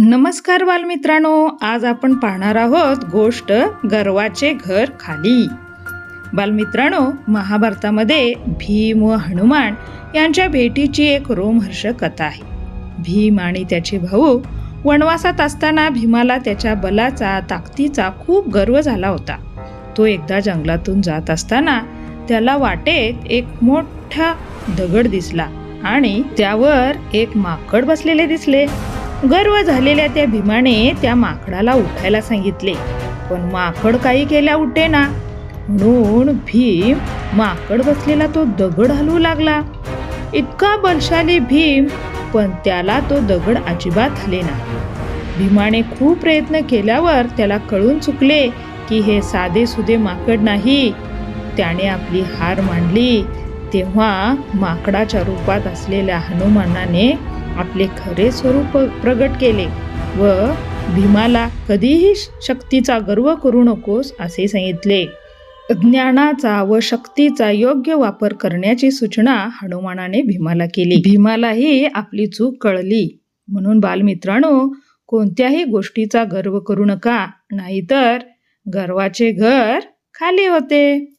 नमस्कार बालमित्रांनो आज आपण पाहणार आहोत गोष्ट गर्वाचे घर खाली. बालमित्रांनो महाभारतामध्ये भीम व हनुमान यांच्या भेटीची एक रोमहर्षक कथा आहे. भीम आणि त्याचे भाऊ वनवासात असताना भीमाला त्याच्या बलाचा ताकदीचा खूप गर्व झाला होता. तो एकदा जंगलातून जात असताना त्याला वाटेत एक मोठा दगड दिसला आणि त्यावर एक माकड बसलेले दिसले. गर्व झालेल्या त्या भीमाने त्या माकडाला उठायला सांगितले. पण माकड काही केल्या उठेना म्हणून भीम माकड बसलेला तो दगड हलवू लागला. इतका बलशाली भीम पण त्याला तो दगड अजिबात हलेना भीमाने खूप प्रयत्न केल्यावर त्याला कळून चुकले की हे साधे सुधे माकड नाही. त्याने आपली हार मांडली. तेव्हा माकडाच्या रूपात असलेल्या हनुमानाने आपले खरे स्वरूप प्रगट केले व भीमाला कधीही शक्तीचा गर्व करू नकोस असे सांगितले. ज्ञानाचा व शक्तीचा योग्य वापर करण्याची सूचना हनुमानाने भीमाला केली. भीमालाही आपली चूक कळली. म्हणून बालमित्रांनो कोणत्याही गोष्टीचा गर्व करू नका नाहीतर गर्वाचे घर खाली होते.